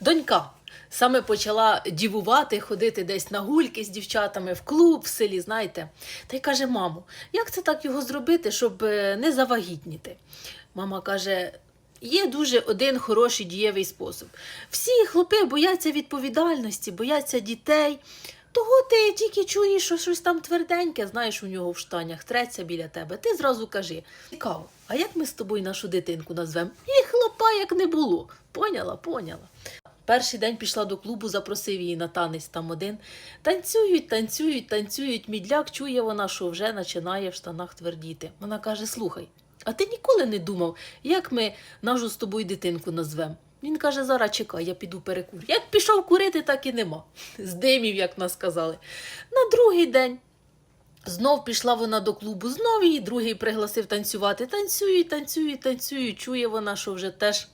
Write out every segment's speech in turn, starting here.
Донька саме почала дівувати, ходити десь на гульки з дівчатами в клуб в селі, знаєте. Та й каже: мамо, як це так його зробити, щоб е, не завагітніти? Мама каже. Є дуже один хороший дієвий спосіб. Всі хлопи бояться відповідальності, бояться дітей. Того ти тільки чуєш, що щось там тверденьке, знаєш, у нього в штанях треться біля тебе. Ти зразу кажи: цікаво, а як ми з тобою нашу дитинку назвемо? І хлопа як не було. Поняла, поняла. Перший день пішла до клубу, запросив її на танець там один. Танцюють, танцюють, танцюють. Мідляк чує вона, що вже починає в штанах твердіти. Вона каже: Слухай, а ти ніколи не думав, як ми нашу з тобою дитинку назвемо? Він каже: зараз чекай, я піду перекурю. Як пішов курити, так і нема. З димів, як нас сказали. На другий день. Знов пішла вона до клубу, знов її другий пригласив танцювати. Танцюють, танцюють, танцюють. Чує вона, що вже теж.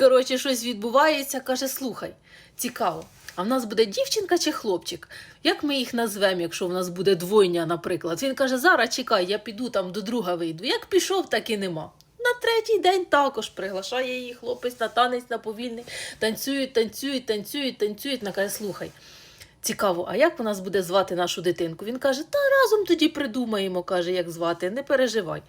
Коротше, щось відбувається, каже: слухай, цікаво. А в нас буде дівчинка чи хлопчик? Як ми їх назвемо, якщо в нас буде двойня, наприклад? Він каже: зараз чекай, я піду там до друга вийду. Як пішов, так і нема. На третій день також приглашає її хлопець на танець на повільний. Танцюють, танцюють, танцюють, танцюють. Вона каже, слухай. Цікаво, а як у нас буде звати нашу дитинку? Він каже: Та разом тоді придумаємо, каже, як звати, не переживай.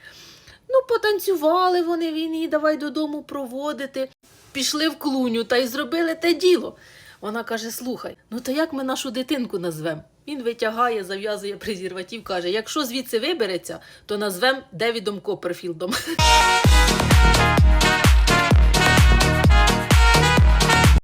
Ну, потанцювали вони, він її давай додому проводити. Пішли в клуню та й зробили те діло. Вона каже: слухай, ну то як ми нашу дитинку назвемо? Він витягає, зав'язує презерватив, каже: якщо звідси вибереться, то назвемо Девідом Копперфілдом.